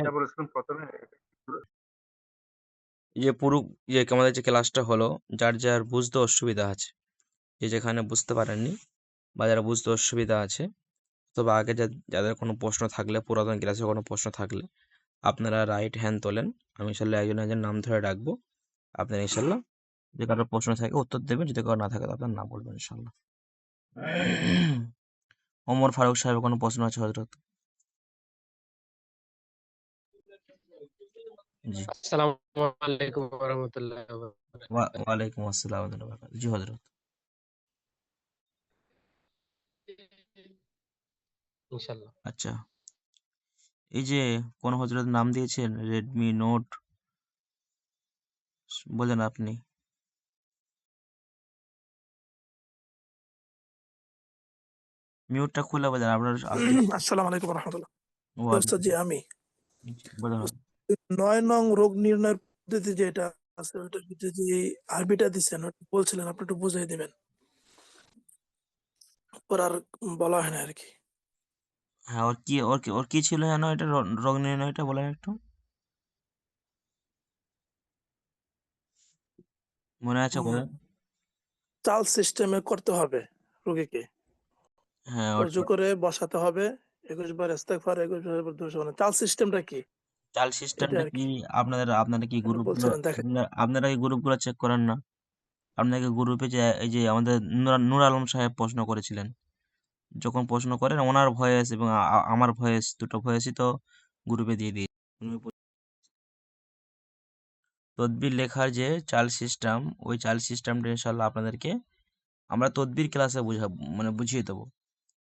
যা বলেছিলাম প্রথমে যে পুরো? যে আমাদের যে ক্লাসটা হলো যার যার বুঝতে অসুবিধা আছে যে যেখানে বুঝতে পারেননি বা যারা বুঝতে অসুবিধা আছে তবে আগে যাদের কোনো প্রশ্ন থাকলে পুরাতন ক্লাসে কোনো প্রশ্ন থাকলে আপনারা রাইট হ্যান্ড তোলেন আমি ইনশাল্লাহ একজন একজন নাম ধরে ডাকবো আপনারা ইনশাল্লাহ যে কারও প্রশ্ন থাকে উত্তর দেবেন যদি কারও না থাকে তো আপনার না বলবেন ইনশাল্লাহ। ওমর ফারুক সাহেবের কোনো প্রশ্ন আছে হজরত আসসালামু আলাইকুম ওয়া রাহমাতুল্লাহি ওয়া বারাকাতুহু। ওয়া- ওয়ালাইকুম আসসালাম ওয়া রাহমাতুল্লাহি ওয়া বারাকাতুহু। জি হজরত ইনশাআল্লাহ। আচ্ছা। এই যে কোন হজরত নাম দিয়েছেন রেডমি নোট বলেন আপনি। মিউটটা খুলে বলেন আপনার আসসালামু আলাইকুম রহমতুল্লাহ। ওয়ালাইকুম ওস্তাদ জি আমি। নয় নং রোগ নির্ণয়ের পদ্ধতি যেটা আছে ওটার ভিতরে যে আরবিটা দিচ্ছেন ওটা বলছিলেন আপনি একটু দিবেন। পর আর বলা হয় না আর কি। হ্যাঁ ওর কি ওর কি ওর কি ছিল যেন এটা রোগ নির্ণয়টা বলেন একটু। মনে আছে বলেন চাল সিস্টেমে করতে হবে রোগীকে। হ্যাঁ করে বসাতে হবে। একুশ বার ইস্তেগফার একুশ বার। চাল সিস্টেমটা কি? চাল সিস্টেমটা কি? আপনাদের আপনারা কি দেখেন। আপনারা কি গ্রুপগুলো চেক করেন না? আপনাকে গ্রুপে যে এই যে আমাদের নূর আলম সাহেব প্রশ্ন করেছিলেন। যখন প্রশ্ন করেন ওনার ভয়েস এবং আমার ভয়েস দুটো ভয়েসই তো গ্রুপে দিয়ে দিই তদবির লেখার যে চাল সিস্টেম ওই চাল সিস্টেমটা ইনশাল্লাহ আপনাদেরকে আমরা তদবির ক্লাসে বুঝাবো মানে বুঝিয়ে দেবো।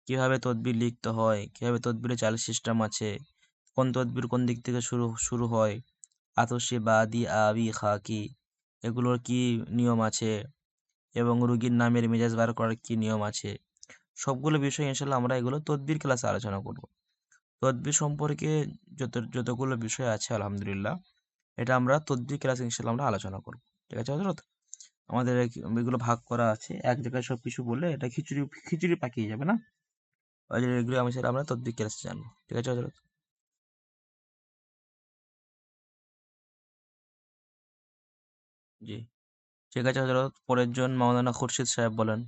কীভাবে তদবির লিখতে হয়? কীভাবে তদবিরে চাল সিস্টেম আছে? কোন তদবির কোন দিক থেকে শুরু শুরু হয়? আতসে বাদি আবি খাকি। এগুলোর কি নিয়ম আছে? এবং রুগীর নামের মেজাজ বার করার কি নিয়ম আছে? সবগুলো বিষয় ইনশাল্লাহ আমরা এগুলো তদবির ক্লাসে আলোচনা করব। তদবির সম্পর্কে যত, যতগুলো বিষয় আছে, আলহামদুলিল্লাহ, এটা আমরা তদবির ক্লাসে ইনশাল্লাহ আমরা আলোচনা করব। ঠিক আছে হজরত আমাদের এগুলো ভাগ করা আছে। এক জায়গায় সব কিছু বললে এটা খিচুড়ি খিচুড়ি পাকিয়ে যাবে না? এগুলো আমি সেটা আমরা তদবির ক্লাসে জানব। ঠিক আছে, হজরত? জি। ঠিক আছে, হজরত। পরের জন মাওলানা খুরশিদ সাহেব বলেন।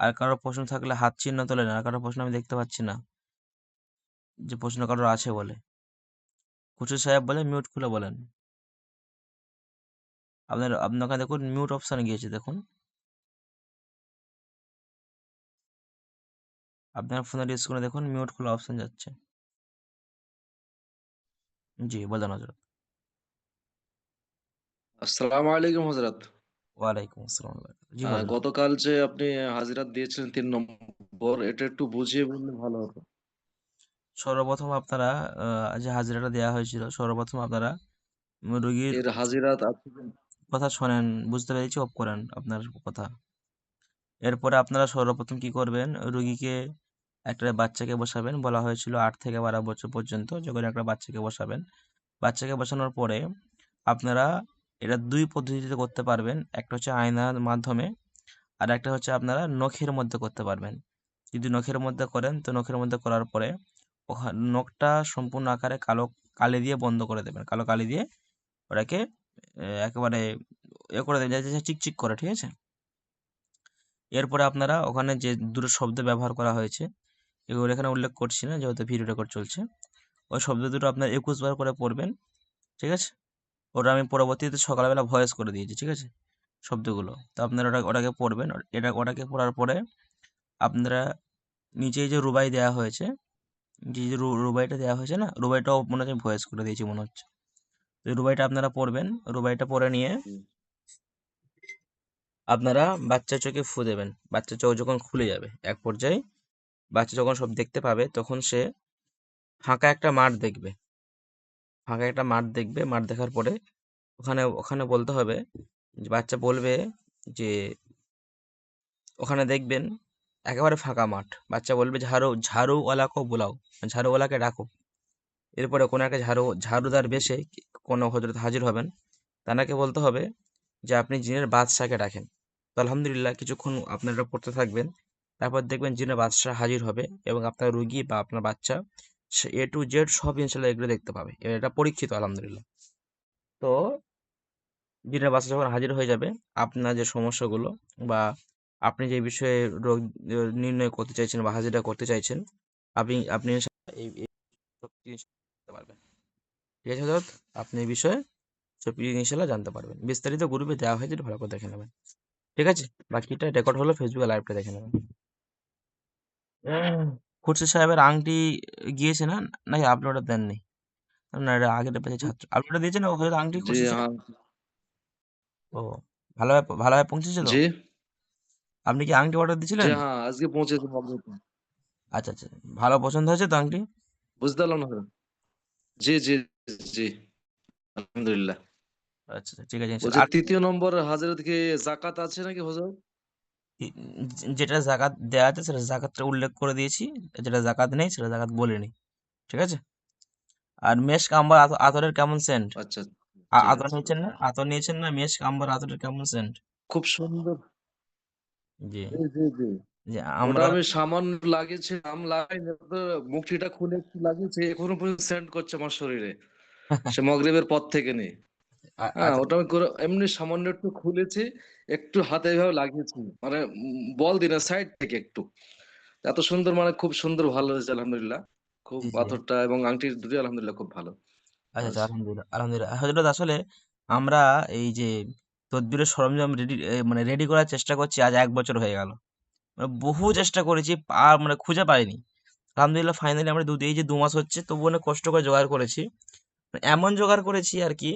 আর কারও প্রশ্ন থাকলে হাত চিহ্ন তোলেন আর কারও প্রশ্ন আমি দেখতে পাচ্ছি না। যে প্রশ্ন কারোর আছে বলে। খুরশিদ সাহেব বলে মিউট খুলে বলেন। আপনার আপনাকে দেখুন মিউট অপশানে গিয়েছে দেখুন। আপনার ফোনের স্ক্রিনে দেখুন মিউট খোলা অপশন যাচ্ছে। জি বলেন হজরত আসসালামু আলাইকুম হজরত ওয়ালাইকুম আসসালাম জি গতকাল যে আপনি হাজিরাত দিয়েছিলেন তিন নম্বর এটা একটু বুঝিয়ে বললে ভালো হতো। সর্বপ্রথম আপনারা যে হাজিরাটা দেওয়া হয়েছিল সর্বপ্রথম আপনারা রোগীর হাজিরাত কথা শোনেন, বুঝতে পেরেছি অফ করেন আপনার কথা। এরপরে আপনারা সর্বপ্রথম কি করবেন? রুগীকে একটা বাচ্চাকে বসাবেন। বলা হয়েছিল আট থেকে বারো বছর পর্যন্ত যখন একটা বাচ্চাকে বসাবেন। বাচ্চাকে বসানোর পরে আপনারা এটা দুই পদ্ধতিতে করতে পারবেন। একটা হচ্ছে আয়নার মাধ্যমে আর একটা হচ্ছে আপনারা নখের মধ্যে করতে পারবেন। যদি নখের মধ্যে করেন, তো নখের মধ্যে করার পরে নখটা সম্পূর্ণ আকারে কালো কালি দিয়ে বন্ধ করে দেবেন। কালো কালি দিয়ে ওটাকে একেবারে এ করে দেবেন যাতে চিকচিক করে, ঠিক আছে? এরপরে আপনারা ওখানে যে দুটো শব্দ ব্যবহার করা হয়েছে, এগুলো এখানে উল্লেখ করছি না, যেহেতু ভিডিও রেকর্ড চলছে। ওই শব্দ দুটো আপনার একুশ বার করে পড়বেন, ঠিক আছে? ওটা আমি পরবর্তীতে সকালবেলা ভয়েস করে দিয়েছি, ঠিক আছে? শব্দগুলো। তো আপনারা ওটা, ওটাকে পড়বেন, এটা ওটাকে পড়ার পরে আপনারা নিচে যে রুবাই দেওয়া হয়েছে, যে রুবাইটা দেওয়া হয়েছে না, রুবাইটাও মনে হচ্ছে ভয়েস করে দিয়েছি, মনে হচ্ছে। রুবাইটা আপনারা পড়বেন রুবাইটা পড়ে নিয়ে আপনারা বাচ্চা চোখে ফু দেবেন। বাচ্চা চোখ যখন খুলে যাবে এক পর্যায়ে বাচ্চা যখন সব দেখতে পাবে তখন সে ফাঁকা একটা মাঠ দেখবে। ফাঁকা একটা মাঠ দেখবে মাঠ দেখার পরে ওখানে ওখানে বলতে হবে যে বাচ্চা বলবে যে ওখানে দেখবেন একেবারে ফাঁকা মাঠ। বাচ্চা বলবে ঝাড়ু ঝাড়ুওয়ালাকে বোলাও ঝাড়ুওয়ালাকে ডাকো। এরপরে কোনো একটা ঝাড়ু ঝাড়ুদার বেশে কোনো হজরত হাজির হবেন, তানাকে বলতে হবে যে আপনি জিনের বাদশাকে ডাকেন। তো আলহামদুলিল্লাহ কিছুক্ষণ আপনারা পড়তে থাকবেন, তারপর দেখবেন জিনের বাদশা হাজির হবে এবং আপনার রুগী বা আপনার বাচ্চা সে এ টু জেড সব ইনশাল্লাহ এগুলো দেখতে পাবে। এটা পরীক্ষিত আলহামদুলিল্লাহ। তো জিনের বাদশা যখন হাজির হয়ে যাবে, আপনার যে সমস্যাগুলো বা আপনি যে বিষয়ে রোগ নির্ণয় করতে চাইছেন বা হাজিরা করতে চাইছেন, আপনি আপনি এই করতে পারবেন। ঠিক আছে হজরত আপনি এই বিষয়ে সব কিছু ইনশাল্লাহ জানতে পারবেন। বিস্তারিত গ্রুপে দেওয়া হয়েছে ভালো করে দেখে নেবেন। ঠিক আছে? বাকিটা রেকর্ড হলো ফেসবুকে লাইভটা দেখে নেবেন। খুরশিদ সাহেবের আংটি গিয়েছে না? নাকি আপলোড দেননি? না এটা আগের পেজে ছাত্র। আপলোড দিয়েছেন ও হয়তো আংটি সাহেব? হ্যাঁ। ও ভালোভাবে ভালোভাবে পৌঁছেছে তো? জি। আপনি কি আংটি অর্ডার দিয়েছিলেন হ্যাঁ আজকে পৌঁছেছে আচ্ছা আচ্ছা। ভালো পছন্দ হয়েছে তো আংটি? বুঝতে পারলাম না। জি জি। জি আলহামদুলিল্লাহ। আচ্ছা ঠিক আছে বলছি আর তৃতীয় নম্বর হাজারাত কি জাকাত আছে নাকি হুজুর ই- যে- যেটা জাকাত দেওয়া আছে সেটা জাকাতটা উল্লেখ করে দিয়েছি। যেটা জাকাত নেই সেটা জাকাত বলিনি ঠিক আছে? আর মেশ কাম্বার আতরের কেমন সেন্ট? আচ্ছা আতর নিয়েছেন না? আতর নিয়েছেন না? মেশ কাম্বার আতরের কেমন সেন্ট? খুব সুন্দর। জি। জি জি যে আমরা আমি সামান্য লাগিয়েছিলাম লাগাই মুখটিটা খুলে একটু লাগিয়েছি এখনও পর্যন্ত সেন্ট করছে আমার শরীরে। সে মগরিবের পর থেকে নেই। হ্যাঁ আচ্ছা। ওটা আমি এমনি সামান্য একটু খুলেছি একটু হাতে এভাবে লাগিয়েছি মানে বল দিনে সাইড থেকে একটু। এত সুন্দর মানে খুব সুন্দর ভালো হয়েছে আলহামদুলিল্লাহ। খুব পাথরটা এবং আংটির দুটি আলহামদুলিল্লাহ খুব ভালো। আচ্ছা আচ্ছা আলহামদুলিল্লাহ আলহামদুলিল্লাহ। হজরত আসলে আমরা এই যে তদবিরের সরঞ্জাম রেডি মানে রেডি করার চেষ্টা করছি আজ এক বছর হয়ে গেল। মানে বহু চেষ্টা করেছি আর মানে খুঁজে পাইনি। আলহামদুলিল্লাহ ফাইনালি আমরা দু এই যে দু মাস হচ্ছে তবু অনেক কষ্ট করে জোগাড় করেছি। এমন জোগাড় করেছি আর কি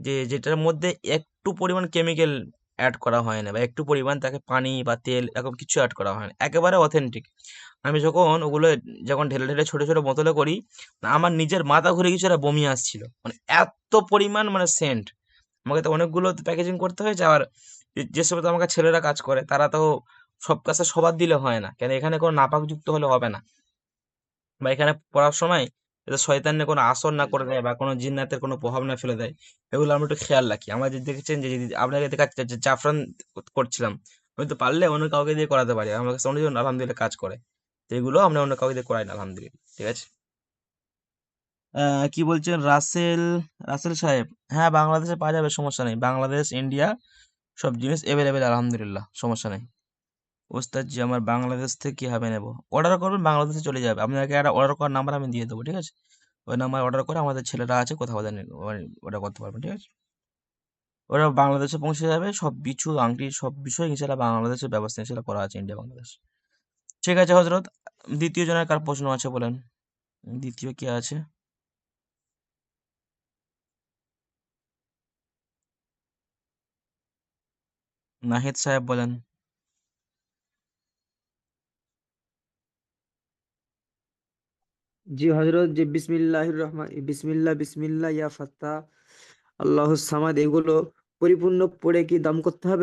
যে যেটার মধ্যে একটু পরিমাণ কেমিক্যাল অ্যাড করা হয় না বা একটু পরিমাণ তাকে পানি বা তেল এরকম কিছু অ্যাড করা হয় না। একেবারে অথেন্টিক আমি যখন ওগুলো যখন ঢেলে ঢেলে ছোটো ছোটো বোতলে করি, আমার নিজের মাথা ঘুরে কিছু একটা বমি আসছিল। মানে এত পরিমাণ মানে সেন্ট আমাকে তো অনেকগুলো প্যাকেজিং করতে হয়েছে আবার যে সময় আমাকে ছেলেরা কাজ করে, তারা তো সব কাজটা সবার দিলে হয় না। কেন এখানে কোনো নাপাকযুক্ত হলে হবে না। বা এখানে পড়ার সময় যাতে শয়তানের কোনো আসর না করে দেয় বা কোনো জিন্নাতের কোনো প্রভাব না ফেলে দেয়। এগুলো আমরা একটু খেয়াল রাখি। আমরা যে দেখেছেন যে যদি আপনাকে দেখাচ্ছে যে জাফরান করছিলাম, আমি তো পারলে অন্য কাউকে দিয়ে করাতে পারি। আমার কাছে অন্যজন আলহামদুলিল্লাহ কাজ করে। তো এগুলো আমরা অন্য কাউকে দিয়ে করাই না, আলহামদুলিল্লাহ। ঠিক আছে? কি বলছেন? রাসেল রাসেল সাহেব। হ্যাঁ বাংলাদেশে পাওয়া যাবে, সমস্যা নেই। বাংলাদেশ, ইন্ডিয়া সব জিনিস অ্যাভেলেবেল আলহামদুলিল্লাহ। সমস্যা নেই। ওস্তাদ জি আমার বাংলাদেশ থেকে কীভাবে নেব। অর্ডার করবেন, বাংলাদেশে চলে যাবে। আপনাকে একটা অর্ডার করার নাম্বার আমি দিয়ে দেবো, ঠিক আছে? ওই নাম্বার অর্ডার করে আমাদের ছেলেরা আছে কোথাও অর্ডার করতে পারবেন ঠিক আছে? ওরা বাংলাদেশে পৌঁছে যাবে, সব কিছু, আংটি, সব বিষয় ইনশাল্লাহ বাংলাদেশের ব্যবস্থা ইনশাল্লাহ করা আছে ইন্ডিয়া বাংলাদেশ ঠিক আছে হজরত দ্বিতীয় জনের কার প্রশ্ন আছে বলেন? দ্বিতীয় কি আছে? নাহিদ সাহেব বলেন। জি হজরত যে বিসমিল্লাহ রহমান বিসমিল্লা বিসমিল্লা ইয়া ফাত্তা আল্লাহ সামাদ, এগুলো পরিপূর্ণ পড়ে কি দাম করতে হবে?